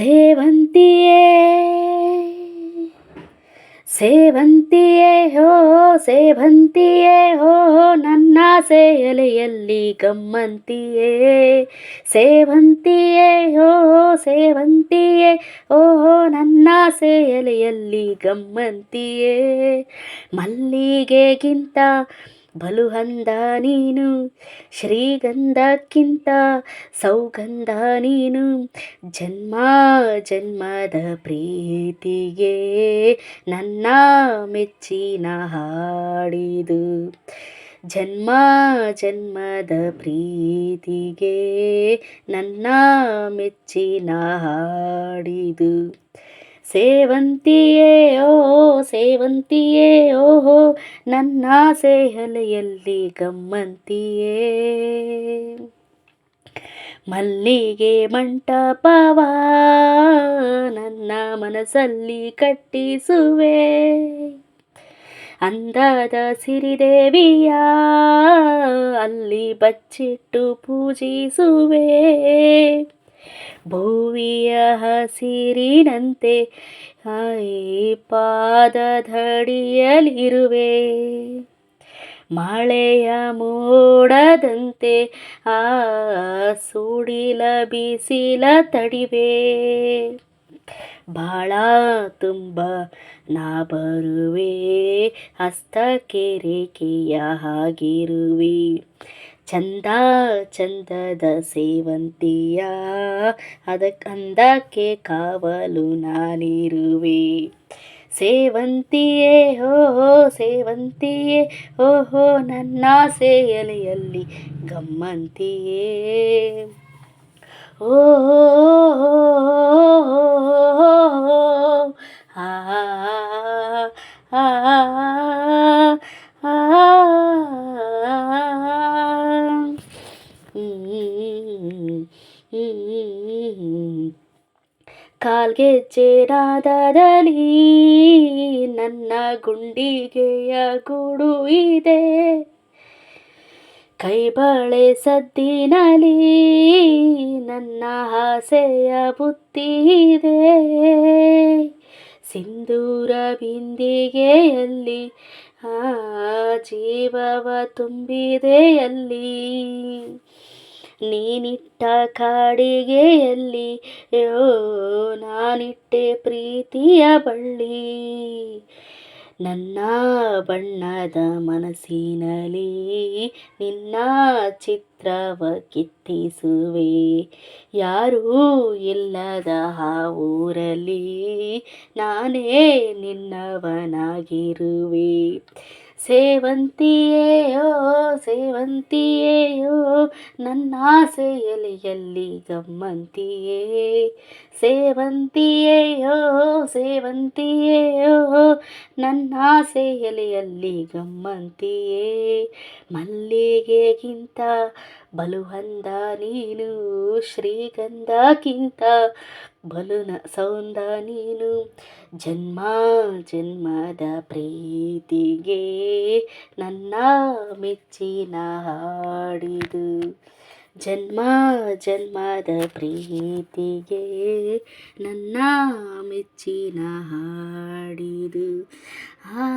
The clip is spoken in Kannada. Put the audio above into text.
ಸೇವಂತಿಯೇ ಸೇವಂತಿಯೇ ಹೋ ಸೇವಂತಿಯೇ ಹೋ, ನನ್ನ ಸೇಯಲೆಯಲ್ಲಿ ಗಮ್ಮಂತಿಯೇ. ಸೇವಂತಿಯೇ ಹೋ, ಸೇವಂತಿಯೇ ಓಹೋ ನನ್ನ ಸೇಯಲೆಯಲ್ಲಿ ಗಮ್ಮಂತಿಯೇ. ಮಲ್ಲಿಗೆಗಿಂತ ಬಲು ಅಂದ ನೀನು, ಶ್ರೀಗಂಧಕ್ಕಿಂತ ಸೌಗಂಧ ನೀನು, ಜನ್ಮ ಜನ್ಮದ ಪ್ರೀತಿಗೆ ನನ್ನ ಮೆಚ್ಚಿನ ಹಾಡಿದು, ಜನ್ಮ ಜನ್ಮದ ಪ್ರೀತಿಗೆ ನನ್ನ ಮೆಚ್ಚಿನ ಹಾಡಿದು. ಸೇವಂತಿಯೇ ಓ ಸೇವಂತಿಯೇ, ಓಹೋ, ನನ್ನ ಸೇಹಲೆಯಲ್ಲಿ ಗಮ್ಮಂತಿಯೇ. ಮಲ್ಲಿಗೆ ಮಂಟಪವ ನನ್ನ ಮನಸ್ಸಲ್ಲಿ ಕಟ್ಟಿಸುವೆ. ಅಂದದ ಸಿರಿದೇವಿಯ ಅಲ್ಲಿ ಬಚ್ಚಿಟ್ಟು ಪೂಜಿಸುವೆ. ಭುವಿಯ ಹಸಿರಿನಂತೆ ಈ ಪಾದದಡಿಯಲಿರುವೆ ಮಳೆಯ ಮೋಡದಂತೆ ಆ ಸುಡಿಲ ಬಿಸಿಲ ತಡಿವೆ. ಭಾಳ ತುಂಬ ನಾ ಬರುವೆ ಹಸ್ತ ಕೆರೆಕೆಯ ಹಾಗಿರುವೆ. ಚಂದ ಚಂದದ ಸೇವಂತಿಯ ಅದಕ್ಕಂದಕ್ಕೆ ಕಾವಲು ನಾನಿರುವೆ ಸೇವಂತಿಯೇ ಓಹೋ ಸೇವಂತಿಯೇ ಓಹೋ ನನ್ನ ಸೇಯಲೆಯಲ್ಲಿ ಗಮ್ಮಂತಿಯೇ ಓ ಆ ಚೇರಾದದಲಿ ನನ್ನ ಗುಂಡಿಗೆಯ ಗೂಡು ಇದೆ. ಕೈಬಳೆ ಸದ್ದಿನಲಿ ನನ್ನ ಆಸೆಯ ಬುತ್ತಿ ಇದೆ. ಸಿಂಧೂರ ಬಿಂದಿಗೆಯಲ್ಲಿ, ಆ ಜೀವವ ತುಂಬಿದೆಯಲ್ಲಿ. ನೀನಿಟ್ಟ ಕಾಡಿಗೆಯಲ್ಲಿ, ಯೋ, ನಾನಿಟ್ಟೆ ಪ್ರೀತಿಯ ಬಳ್ಳಿ. ನನ್ನ ಬಣ್ಣದ ಮನಸ್ಸಿನಲ್ಲಿ ನಿನ್ನ ಚಿತ್ರವ ಕಿತ್ತಿಸುವೆ. ಯಾರೂ ಇಲ್ಲದ ಆ ಊರಲ್ಲಿ ನಾನೇ ನಿನ್ನವನಾಗಿರುವೆ. ಸೇವಂತಿಯೇಯೋ ಸೇವಂತಿಯೇಯೋ ನನ್ನ ಆಸೆಯಲೆಯಲ್ಲಿ ಗಮ್ಮಂತಿಯೇ? ಸೇವಂತಿಯೇಯೋ ಸೇವಂತಿಯೇಯೋ ನನ್ನ ಆಸೆಯಲೆಯಲ್ಲಿ ಗಮ್ಮಂತಿಯೇ? ಮಲ್ಲಿಗೆಗಿಂತ ಬಲು ಅಂದ ನೀನು, ಶ್ರೀಗಂಧಕ್ಕಿಂತ ಬಲುನ ಸೌಂದ ನೀನು. ಜನ್ಮ, ಜನ್ಮದ ಪ್ರೀತಿಗೆ ನನ್ನ ಮೆಚ್ಚಿನ ಹಾಡಿದು. ಜನ್ಮ, ಜನ್ಮದ ಪ್ರೀತಿಗೆ ನನ್ನ ಮೆಚ್ಚಿನ ಹಾಡಿದು. ಆ.